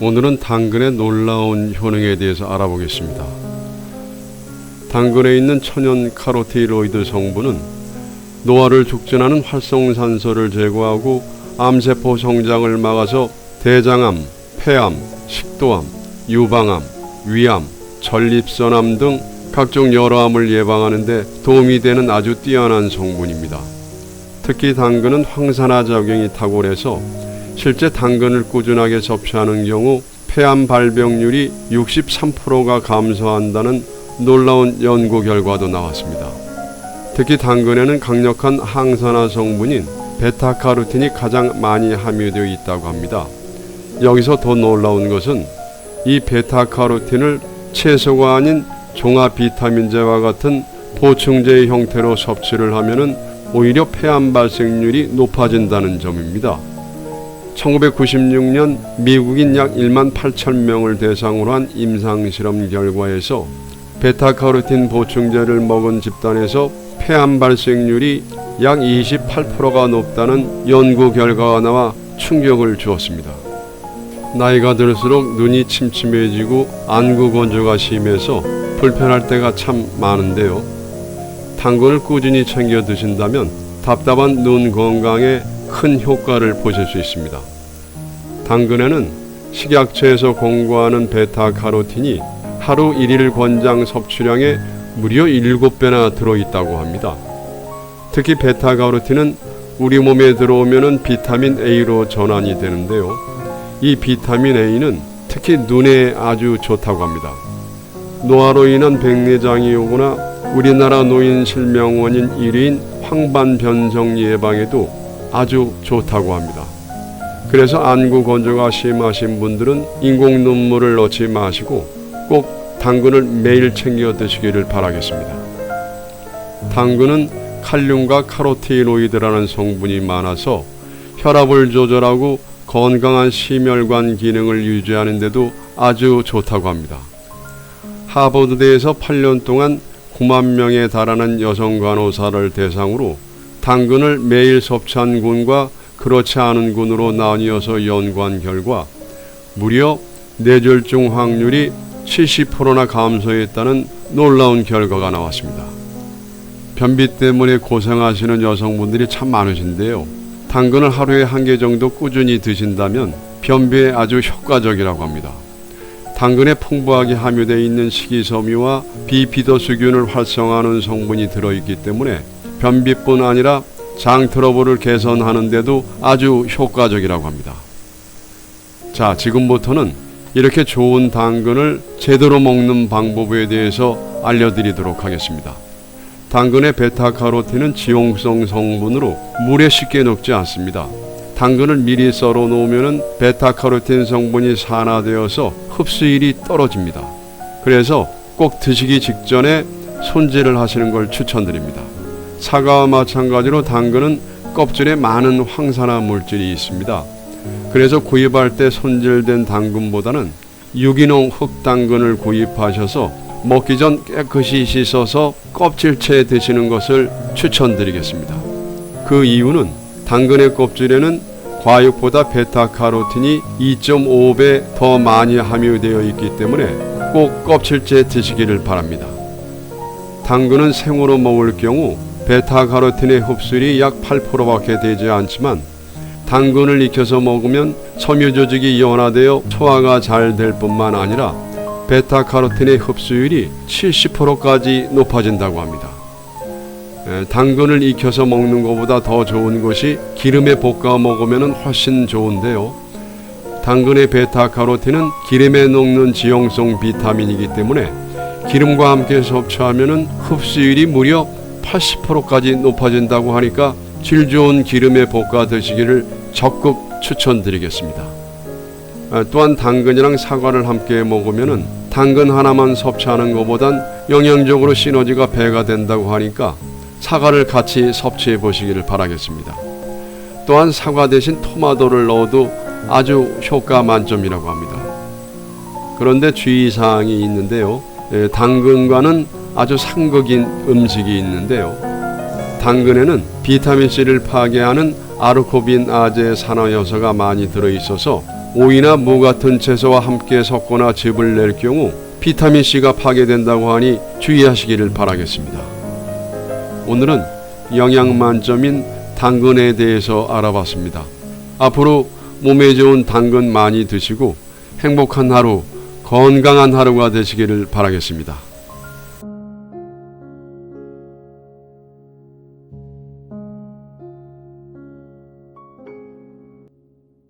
오늘은 당근의 놀라운 효능에 대해서 알아보겠습니다. 당근에 있는 천연 카로티로이드 성분은 노화를 촉진하는 활성산소를 제거하고 암세포 성장을 막아서 대장암, 폐암, 식도암, 유방암, 위암, 전립선암 등 각종 여러 암을 예방하는 데 도움이 되는 아주 뛰어난 성분입니다. 특히 당근은 황산화 작용이 탁월해서 실제 당근을 꾸준하게 섭취하는 경우 폐암 발병률이 63%가 감소한다는 놀라운 연구 결과도 나왔습니다. 특히 당근에는 강력한 항산화 성분인 베타카로틴이 가장 많이 함유되어 있다고 합니다. 여기서 더 놀라운 것은 이 베타카로틴을 채소가 아닌 종합 비타민제와 같은 보충제의 형태로 섭취를 하면은 오히려 폐암 발생률이 높아진다는 점입니다. 1996년 미국인 약 1만 8천 명을 대상으로 한 임상 실험 결과에서 베타카로틴 보충제를 먹은 집단에서 폐암 발생률이 약 28%가 높다는 연구 결과가 나와 충격을 주었습니다. 나이가 들수록 눈이 침침해지고 안구 건조가 심해서 불편할 때가 참 많은데요. 당근을 꾸준히 챙겨 드신다면 답답한 눈 건강에 큰 효과를 보실 수 있습니다. 당근에는 식약처에서 공고하는 베타카로틴이 하루 1일 권장 섭취량의 무려 7배나 들어있다고 합니다. 특히 베타카로틴은 우리 몸에 들어오면 비타민 A로 전환이 되는데요. 이 비타민 A는 특히 눈에 아주 좋다고 합니다. 노화로 인한 백내장이 오거나 우리나라 노인 실명 원인 1위인 황반변성 예방에도 아주 좋다고 합니다. 그래서 안구 건조가 심하신 분들은 인공 눈물을 넣지 마시고 꼭 당근을 매일 챙겨 드시기를 바라겠습니다. 당근은 칼륨과 카로티노이드라는 성분이 많아서 혈압을 조절하고 건강한 심혈관 기능을 유지하는 데도 아주 좋다고 합니다. 하버드대에서 8년 동안 9만 명에 달하는 여성 간호사를 대상으로 당근을 매일 섭취한 군과 그렇지 않은 군으로 나뉘어서 연구한 결과 무려 뇌졸중 확률이 70%나 감소했다는 놀라운 결과가 나왔습니다. 변비 때문에 고생하시는 여성분들이 참 많으신데요. 당근을 하루에 한 개 정도 꾸준히 드신다면 변비에 아주 효과적이라고 합니다. 당근에 풍부하게 함유되어 있는 식이섬유와 비피더스균을 활성화하는 성분이 들어있기 때문에 변비뿐 아니라 장 트러블을 개선하는 데도 아주 효과적이라고 합니다. 자, 지금부터는 이렇게 좋은 당근을 제대로 먹는 방법에 대해서 알려드리도록 하겠습니다. 당근의 베타카로틴은 지용성 성분으로 물에 쉽게 녹지 않습니다. 당근을 미리 썰어 놓으면 베타카로틴 성분이 산화되어서 흡수율이 떨어집니다. 그래서 꼭 드시기 직전에 손질을 하시는 걸 추천드립니다. 사과와 마찬가지로 당근은 껍질에 많은 황산화 물질이 있습니다. 그래서 구입할 때 손질된 당근보다는 유기농 흑당근을 구입하셔서 먹기 전 깨끗이 씻어서 껍질째 드시는 것을 추천드리겠습니다. 그 이유는 당근의 껍질에는 과육보다 베타카로틴이 2.5배 더 많이 함유되어 있기 때문에 꼭 껍질째 드시기를 바랍니다. 당근은 생으로 먹을 경우 베타카로틴의 흡수율이 약 8%밖에 되지 않지만 당근을 익혀서 먹으면 섬유 조직이 연화되어 소화가 잘 될 뿐만 아니라 베타카로틴의 흡수율이 70%까지 높아진다고 합니다. 에, 당근을 익혀서 먹는 것보다 더 좋은 것이 기름에 볶아 먹으면 훨씬 좋은데요. 당근의 베타카로틴은 기름에 녹는 지용성 비타민이기 때문에 기름과 함께 섭취하면 흡수율이 무려 80%까지 높아진다고 하니까 질 좋은 기름에 볶아 드시기를 적극 추천드리겠습니다. 아, 또한 당근이랑 사과를 함께 먹으면 당근 하나만 섭취하는 것보단 영양적으로 시너지가 배가 된다고 하니까 사과를 같이 섭취해 보시기를 바라겠습니다. 또한 사과 대신 토마토를 넣어도 아주 효과 만점이라고 합니다. 그런데 주의사항이 있는데요. 예, 당근과는 아주 상극인 음식이 있는데요. 당근에는 비타민C를 파괴하는 아르코빈 아제 산화효소가 많이 들어있어서 오이나 무 같은 채소와 함께 섞거나 즙을 낼 경우 비타민 C가 파괴된다고 하니 주의하시기를 바라겠습니다. 오늘은 영양 만점인 당근에 대해서 알아봤습니다. 앞으로 몸에 좋은 당근 많이 드시고 행복한 하루, 건강한 하루가 되시기를 바라겠습니다.